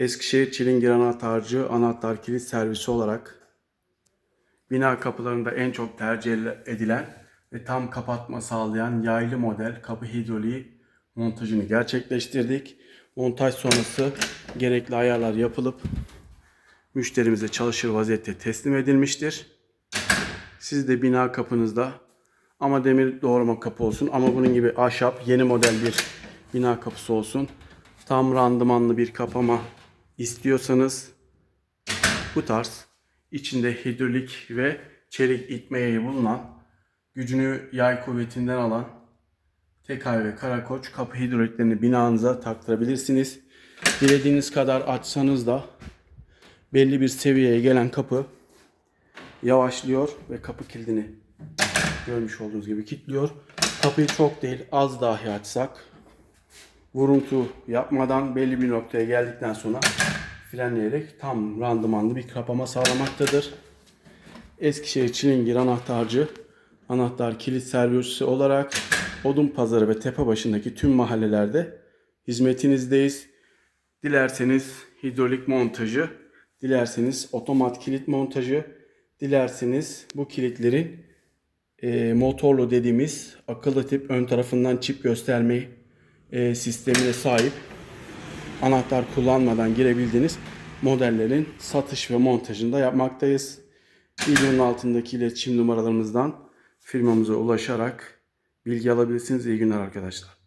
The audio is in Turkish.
Eskişehir Çilingir Anahtarcı Anahtar Kilit Servisi olarak bina kapılarında en çok tercih edilen ve tam kapatma sağlayan yaylı model kapı hidroliği montajını gerçekleştirdik. Montaj sonrası gerekli ayarlar yapılıp müşterimize çalışır vaziyette teslim edilmiştir. Siz de bina kapınızda ama demir doğrama kapı olsun ama bunun gibi ahşap yeni model bir bina kapısı olsun. Tam randımanlı bir kapama istiyorsanız bu tarz içinde hidrolik ve çelik itme yayı bulunan gücünü yay kuvvetinden alan tekay ve karakoç kapı hidroliklerini binanıza taktırabilirsiniz. Dilediğiniz kadar açsanız da belli bir seviyeye gelen kapı yavaşlıyor ve kapı kilidini görmüş olduğunuz gibi kilitliyor. Kapıyı çok değil az dahi açsak vuruntu yapmadan belli bir noktaya geldikten sonra frenleyerek tam randımanlı bir kapama sağlamaktadır. Eskişehir Çilingir Anahtarcı Anahtar Kilit Servisi olarak Odun Pazarı ve Tepebaşı'ndaki tüm mahallelerde hizmetinizdeyiz. Dilerseniz hidrolik montajı, dilerseniz otomat kilit montajı, dilerseniz bu kilitlerin e, motorlu dediğimiz akıllı tip ön tarafından çip gösterme e, sistemine sahip anahtar kullanmadan girebildiğiniz modellerin satış ve montajını da yapmaktayız. Videonun altındaki iletişim numaralarımızdan firmamıza ulaşarak bilgi alabilirsiniz. İyi günler arkadaşlar.